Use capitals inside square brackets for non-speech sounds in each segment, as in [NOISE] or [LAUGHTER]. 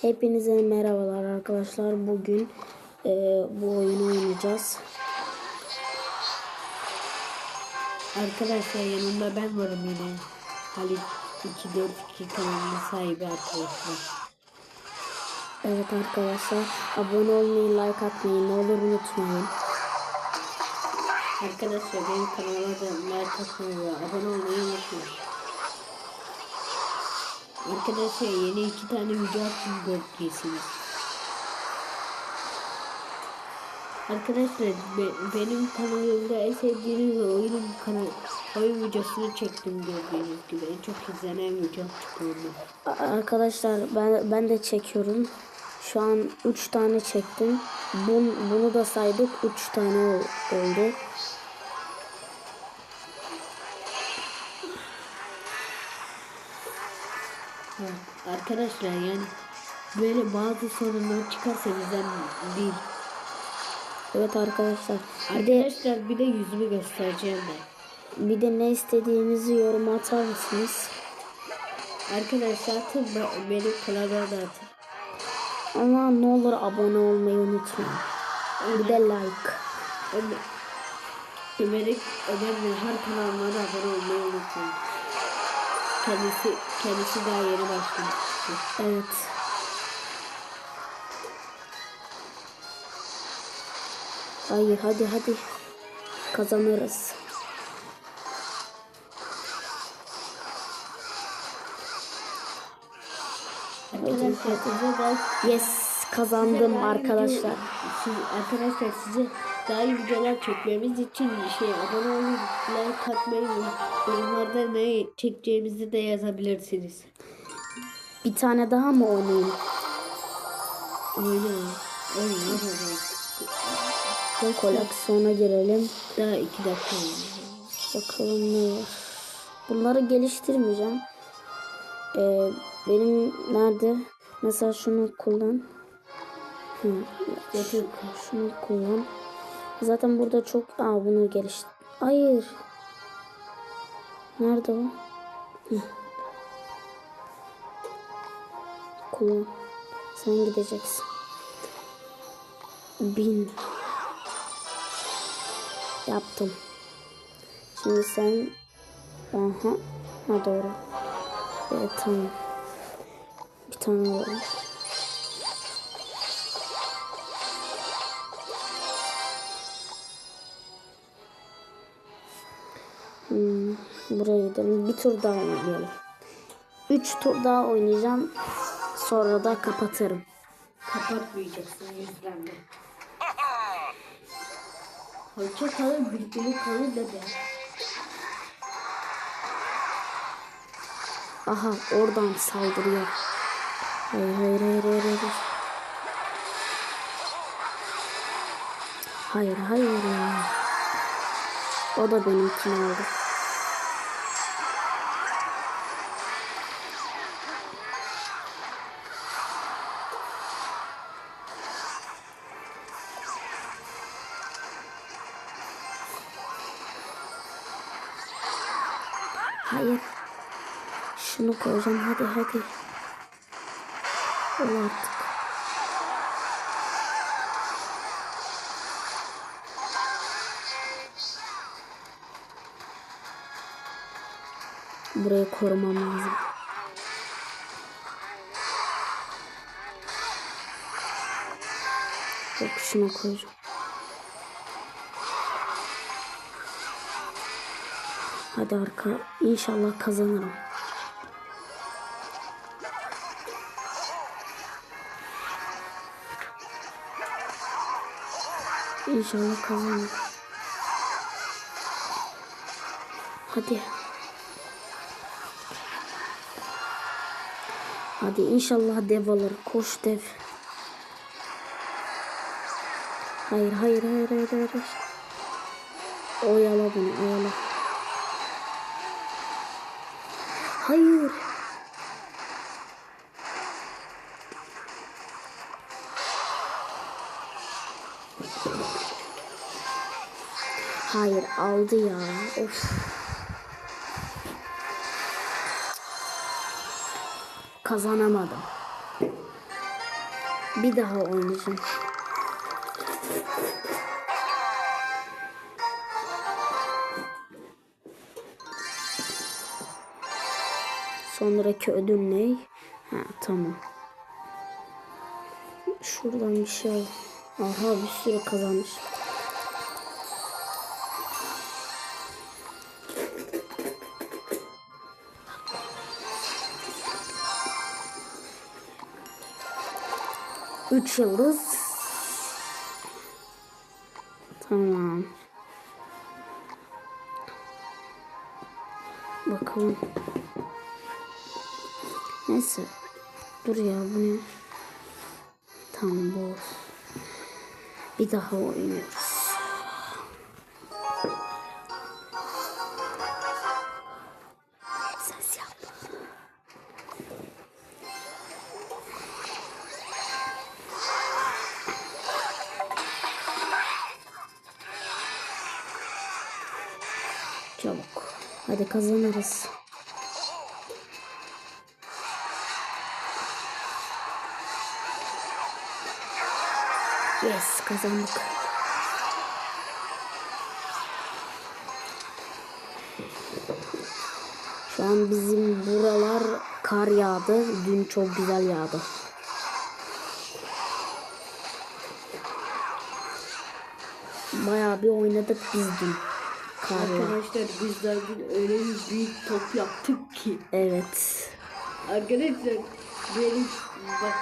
Hepinize merhabalar arkadaşlar. Bugün e, bu oyunu oynayacağız. Arkadaşlar yanımda ben varım yine. Halit 242 kanalının sahibi arkadaşlar. Evet arkadaşlar. Abone olmayı, like atmayı ne olur unutmayın. Arkadaşlar benim kanalıma da like atmayı abone olmayı Arkadaşlar yeni iki tane video attım göreceksiniz. Arkadaşlar be- benim kanalımda en sevdiğiniz oyunun kanal oyun videosunu çektim gördüğünüz gibi en çok izlenen video çıkıyordu. Arkadaşlar ben ben de çekiyorum. Şu an 3 tane çektim. Bun, bunu da saydık 3 tane ol- oldu. Arkadaşlar yani böyle bazı sorunlar çıkarsa bizden değil. Evet arkadaşlar. Bir de Arkadaşlar bir de yüzümü göstereceğim ben. bir de ne istediğinizi yoruma atar mısınız? Arkadaşlar atın be- benim kanala da atın. Ama ne olur abone olmayı unutmayın. Bir de like. Ömer, Ömer'in Ömer her kanalına da abone olmayı unutmayın. Kendisi, kendisi daha yeni başlamıştı. Evet. Hayır hadi hadi. Kazanırız. Size Yes kazandım iyi arkadaşlar. video- siz, arkadaşlar size daha iyi videolar çekmemiz için şey abone olun, like atmayı ve yorumlarda ne çekeceğimizi de yazabilirsiniz. Bir tane daha mı oynayayım? Oyna. Oyna. oyna. Ben koleksiyona girelim. Daha iki dakika. Bakalım ne var. Bunları geliştirmeyeceğim. Ee, benim nerede? Mesela şunu kullan. Hı, şunu kullan. Zaten burada çok... Aa bunu geliştir. Hayır. Nerede o? Hı. Kullan. Sen gideceksin. Bin. Yaptım. Şimdi sen... Aha. Ha doğru. Evet tamam. Bir tane var. Hmm, buraya gidelim. Bir tur daha oynayalım. Üç tur daha oynayacağım. Sonra da kapatırım. kapatmayacaksın yüzlerini. Hoşça kalın, birlikte kalın dede. Aha oradan saldırıyor. Hayır hayır hayır hayır hayır. Hayır hayır ya. O da benimkini aldı. Hadi. Ol artık. Burayı korumam lazım. Yok şuna koyacağım. Hadi arka. İnşallah kazanırım. İnşallah kazanırım. Hadi. Hadi inşallah dev alır. Koş dev. Hayır hayır hayır hayır hayır. Oyala bunu oyala. Hayır. Aldı ya. Of. kazanamadım. Bir daha oynayacağım. Sonraki ödül ne? Ha tamam. Şuradan bir şey. Aha bir sürü kazanmış. Üç yıldız. Tamam. Bakalım. Neyse. Dur ya bu ne? Tamam bu. Bir daha oynuyoruz. Hadi kazanırız. Yes kazandık. Şu an bizim buralar kar yağdı. Dün çok güzel yağdı. Bayağı bir oynadık biz dün. Karla. Arkadaşlar bizler dün öyle bir büyük top yaptık ki. Evet. Arkadaşlar benim bak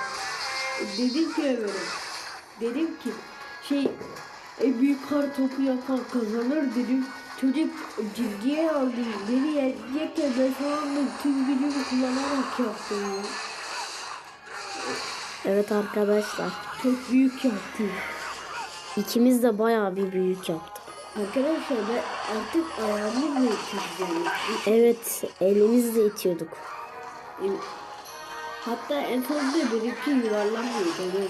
dedim ki Ömer'e dedim ki şey en büyük kar topu yapan kazanır dedim. Çocuk ciddiye aldı. Beni yenecekken ben sanırım tüm gücümü kullanarak yaptım ya. Evet arkadaşlar. Çok büyük yaptım. İkimiz de bayağı bir büyük yaptık. Arkadaşlar ben artık ayağımı mı iteceğim? Evet elimizle itiyorduk. Hatta en sonunda benimki yuvarlanmıyordu.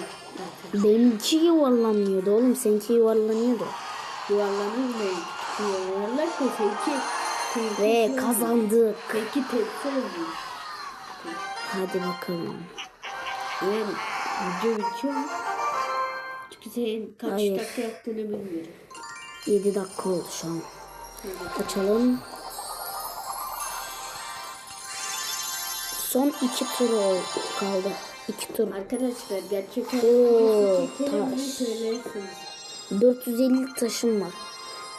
Benimki yuvarlanmıyordu oğlum. Seninki yuvarlanıyordu. Yuvarlanır mı? Yuvarlar da seninki Ve şey kazandık. Seninki tepsi olmuş. Hadi bakalım. Yani video bitiyor mu? Çünkü senin kaç Hayır. dakika yaptığını bilmiyorum. 7 dakika oldu şu an. Açalım. Son iki tur kaldı. İki tur. Arkadaşlar gerçek Oo, taş. söylersiniz. 450 taşım var.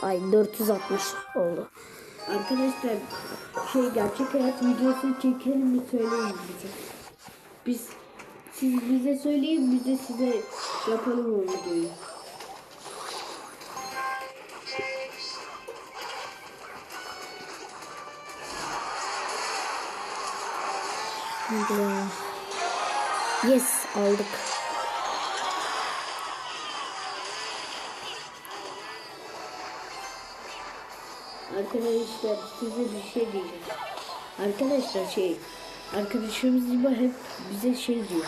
Ay 460 oldu. Arkadaşlar şey gerçek hayat videosu çekelim mi söyleyin bize. Biz siz bize söyleyin biz de size yapalım o videoyu. Yes aldık. Arkadaşlar size bir şey diyeceğim. Arkadaşlar şey arkadaşımız gibi hep bize şey diyor.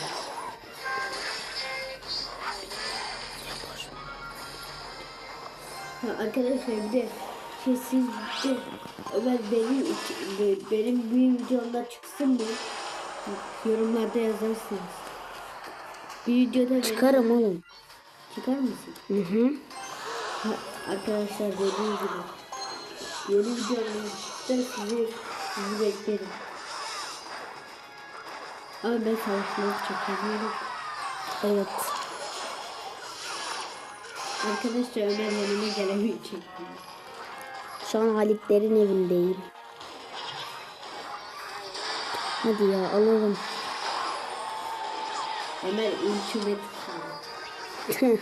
Ha, arkadaşlar bir de şey siz de Ömer benim benim bir videomda çıksın mı? Yorumlarda yazarsınız. Bir videoda Çıkarım oğlum. çıkar mısın? Hı hı. Ha, arkadaşlar dediğim gibi yeni videomda sizi, sizi beklerim. Ama ben savaşları çekemiyorum. Evet. Arkadaşlar Ömer yanıma gelemeyecek. Şu an Halitlerin evindeyim. Hadi ya alalım. Ömer ultimate. [LAUGHS]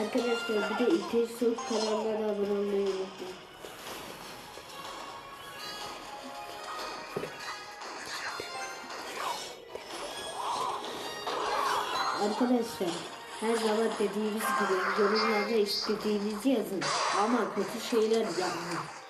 Arkadaşlar bir de İlker Soğuk kanallara abone olmayı unutmayın. Arkadaşlar her zaman dediğimiz gibi yorumlarda istediğinizi yazın ama kötü şeyler yapmayın.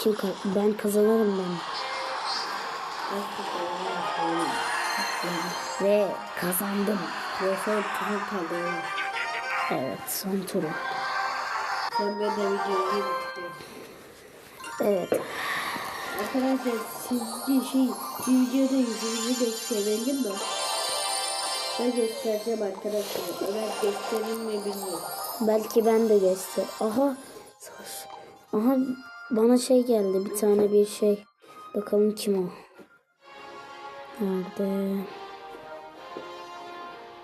Kim ka- ben kazanırım ben. Ve kazandım. Ve son turu kaldı. Evet son turu. Sonra da videoyu. Evet. Arkadaşlar sizce şey videoda yüzümüzü gösterelim mi? Ben göstereceğim arkadaşlar. Ömer gösterir mi bilmiyorum. Belki ben de göster. Aha. Aha bana şey geldi bir tane bir şey. Bakalım kim o? Nerede?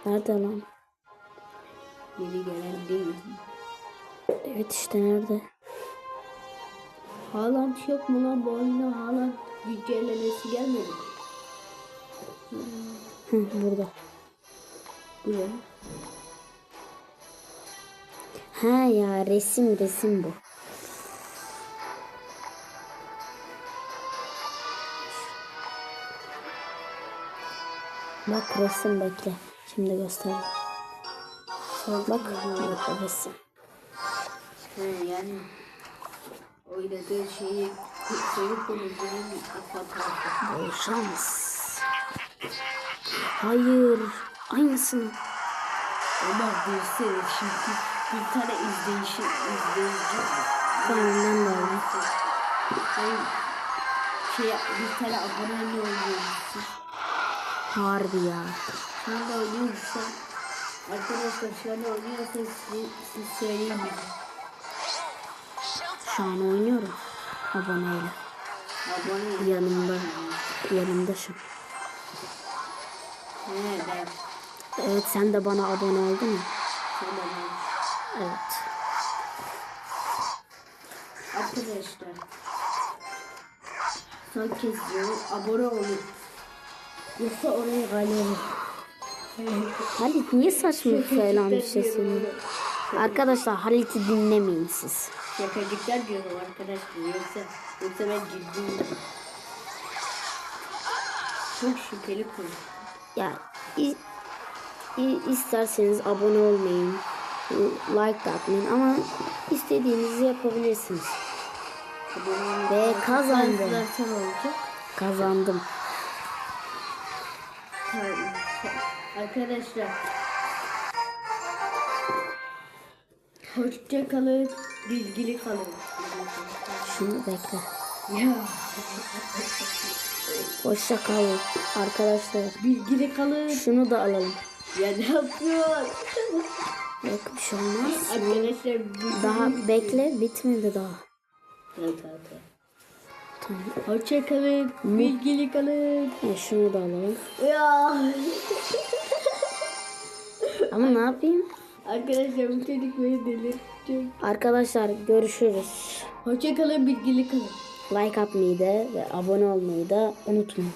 Nerede lan? Yeni gelen değil. Evet işte nerede? Haaland yok mu lan bu oyuna Haaland güncellemesi gelmedi. Hı, burada. Bu ne? Ha ya resim resim bu. Bak resim bekle. Şimdi göstereyim. Bak burada resim. Yani oynadığı şeyi çocuk konusunun fotoğrafı. Bol şans. Hayır. Aynısını. Ama gösterir şimdi bir tane izleyişi izleyici Tamam ben de aldım. Hayır şey bir tane abone oluyormuşsun. Harbi ya. Şu anda oynuyorsan arkadaşlar şu anda oynuyorsanız siz, siz söyleyin bize. Şu an oynuyorum. Aboneyle. Abone. Yanımda. Yanımda şu. Ben. Evet sen de bana abone oldun mu? Evet. Arkadaşlar. Son kez diyorum abone olun. Yoksa oraya galeri. Halit niye saçma falan bir şey söylüyor? Arkadaşlar Halit'i dinlemeyin siz. Şakacıklar diyorum arkadaşlar. Yoksa, yoksa ben ciddiyim. Çok şüpheli konu. Ya i- i- isterseniz abone olmayın. Like da atmayın ama istediğinizi yapabilirsiniz. Ve kazandım. Kazandım. Arkadaşlar. Hoşça kalın. Bilgili kalın. Şunu bekle. Ya. Hoşça kalın arkadaşlar. Bilgili kalın. Şunu da alalım. Ya ne yapıyorsun? Yok bir şey olmaz. Arkadaşlar bu- Daha bekle bitmedi daha. Evet, evet, evet. Tamam. Hoşça kalın. Bilgili kalın. E, şunu da alalım. Ya. Ama ne yapayım? Arkadaşlar bu çocuk beni delirtecek. Arkadaşlar görüşürüz. Hoşça kalın. Bilgili kalın. Like atmayı da ve abone olmayı da unutmayın.